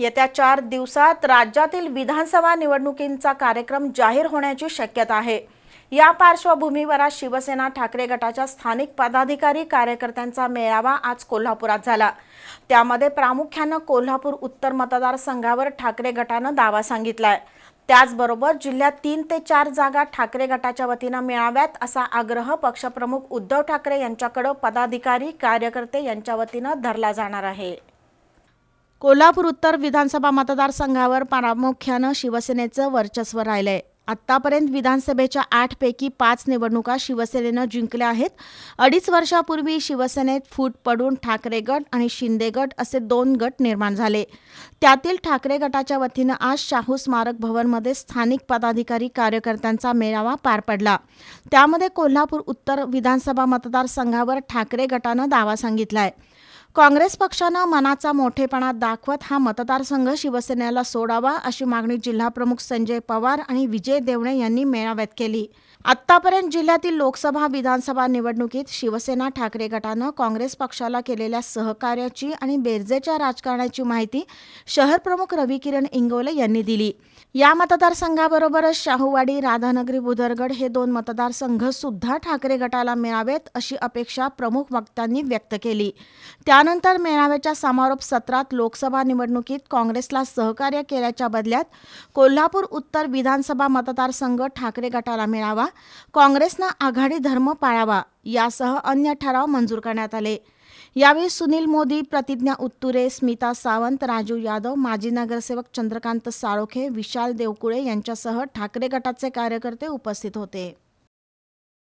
येत्या चार दिवसात राज्यातील विधानसभा निवडणुकींचा कार्यक्रम जाहीर होण्याची शक्यता आहे. या पार्श्वभूमीवर आज शिवसेना ठाकरे गटाच्या स्थानिक पदाधिकारी कार्यकर्त्यांचा मेळावा आज कोल्हापुरात झाला. त्यामध्ये प्रामुख्यानं कोल्हापूर उत्तर मतदारसंघावर ठाकरे गटानं दावा सांगितलाय. त्याचबरोबर जिल्ह्यात तीन ते चार जागा ठाकरे गटाच्या वतीनं मिळाव्यात असा आग्रह पक्षप्रमुख उद्धव ठाकरे यांच्याकडं पदाधिकारी कार्यकर्ते यांच्या वतीनं धरला जाणार आहे. कोल्हापूर उत्तर विधानसभा मतदारसंघावर प्रामुख्यानं शिवसेनेचं वर्चस्व राहिलंय. आत्तापर्यंत विधानसभेच्या आठपैकी पाच निवडणुका शिवसेनेनं जिंकल्या आहेत. अडीच वर्षापूर्वी शिवसेनेत फूट पडून ठाकरे गट आणि शिंदे गट असे दोन गट निर्माण झाले. त्यातील ठाकरे गटाच्या वतीनं आज शाहू स्मारक भवनमध्ये स्थानिक पदाधिकारी कार्यकर्त्यांचा मेळावा पार पडला. त्यामध्ये कोल्हापूर उत्तर विधानसभा मतदारसंघावर ठाकरे गटानं दावा सांगितला आहे काँग्रेस पक्षानं मनाचा मोठेपणा दाखवत हा मतदारसंघ शिवसेनेला सोडावा अशी मागणी जिल्हाप्रमुख संजय पवार आणि विजय देवणे यांनी मेळाव्यात केली. आत्तापर्यंत जिल्ह्यातील लोकसभा विधानसभा निवडणुकीत शिवसेना ठाकरे गटानं काँग्रेस पक्षाला केलेल्या सहकार्याची आणि बेरजेच्या राजकारणाची माहिती शहर प्रमुख रवी किरण इंगोले यांनी दिली. या मतदारसंघाबरोबरच शाहूवाडी राधानगरी बुधरगड हे दोन मतदारसंघ सुद्धा ठाकरे गटाला मिळावेत अशी अपेक्षा प्रमुख वक्त्यांनी व्यक्त केली. त्या त्यानंतर मेळाव्याच्या समारोप सत्रात लोकसभा निवडणुकीत काँग्रेसला सहकार्य केल्याच्या बदल्यात कोल्हापूर उत्तर विधानसभा मतदारसंघ ठाकरे गटाला मिळावा काँग्रेसनं आघाडी धर्म पाळावा यासह अन्य ठराव मंजूर करण्यात आले. यावेळी सुनील मोदी प्रतिज्ञा उत्तुरे स्मिता सावंत राजू यादव माजी नगरसेवक चंद्रकांत साळोखे विशाल देवकुळे यांच्यासह ठाकरे गटाचे कार्यकर्ते उपस्थित होते.